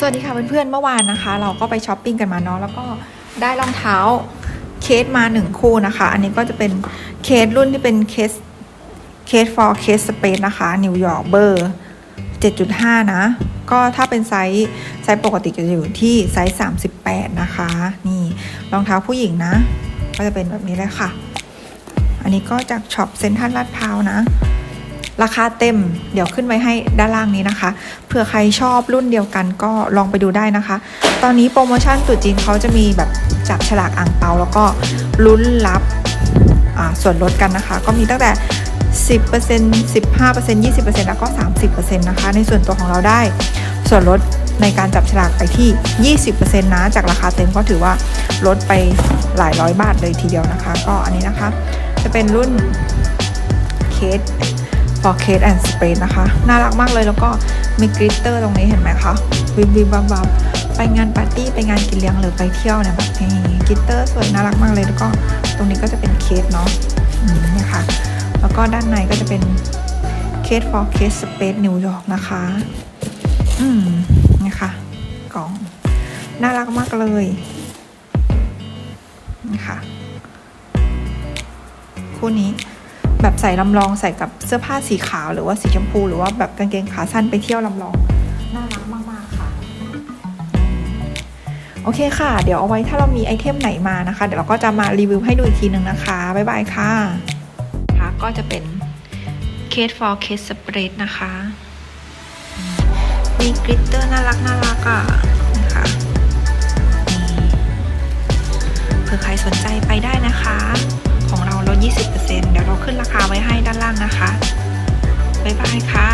สวัสดีค่ะเพื่อนๆเมื่อวานนะคะ เราก็ไปช้อปปิ้งกันมาเนาะแล้วก็ได้รองเท้าเคสมาหนึ่งคู่นะคะ อันนี้ก็จะเป็นเคสรุ่นที่เป็นเคสเคส for เคสสเปซนะคะนิวยอร์กเบอร์7.5 นะ ก็ถ้าเป็นไซส์ไซส์ปกติจะอยู่ที่ไซส์ 38 นะคะ นี่รองเท้าผู้หญิงนะ ก็จะเป็นแบบนี้เลยค่ะ อันนี้ก็จากช็อปเซ็นทรัลลาดพร้าวนะ ราคาเต็ม เดี๋ยวขึ้นไว้ให้ด้านล่างนี้นะคะ เผื่อใครชอบรุ่นเดียวกันก็ลองไปดูได้นะคะ ตอนนี้โปรโมชั่นตุ๊จีนเขาจะมีแบบจับฉลากอ่างเปาแล้วก็ลุ้นรับส่วนลดกันนะคะ ก็มีตั้งแต่ 10% 15% 20%แล้วก็ 30%นะคะ ในส่วนตัวของเราได้ส่วนลดในการจับฉลากไปที่ 20%นะ จากราคาเต็มก็ถือว่าลดไปหลายร้อยบาทเลยทีเดียวนะคะ ก็อันนี้นะคะ จะเป็นรุ่นเคส for case and spray นะคะ น่ารักมากเลยแล้วก็มีกริตเตอร์ตรงนี้เห็นไหมคะวิบวิบวับวับไปงานปาร์ตี้ไปงานกินเลี้ยงหรือไปเที่ยวเนี่ยแบบนี้กริตเตอร์สวยน่ารักมากเลยแล้วก็ตรงนี้ก็จะเป็นเคสเนาะนี่ยค่ะแล้วก็ด้านในก็จะเป็นเคส for case space นิวยอร์กนะคะ อืมเนี่ยค่ะกล่อง น่ารักมากเลยนี่ค่ะ คู่นี้ แบบใส่ลำลองใส่กับเสื้อผ้าสีขาวหรือว่าสีชมพู หรือว่าแบบกางเกงขาสั้นไปเที่ยวลำลองน่ารักมากๆค่ะ โอเคค่ะ เดี๋ยวเอาไว้ถ้าเรามีไอเทมไหนมานะคะ เดี๋ยวเราก็จะมารีวิวให้ดูอีกทีหนึ่งนะคะบ๊ายบายค่ะค่ะก็จะเป็น Case for Case Spread นะคะ มีกริตเตอร์น่ารักน่ารักอะนะคะนี่เผื่อใครสนใจไปได้นะคะ ขึ้นราคาไว้ให้ด้านล่างนะคะ บ๊ายบายค่ะ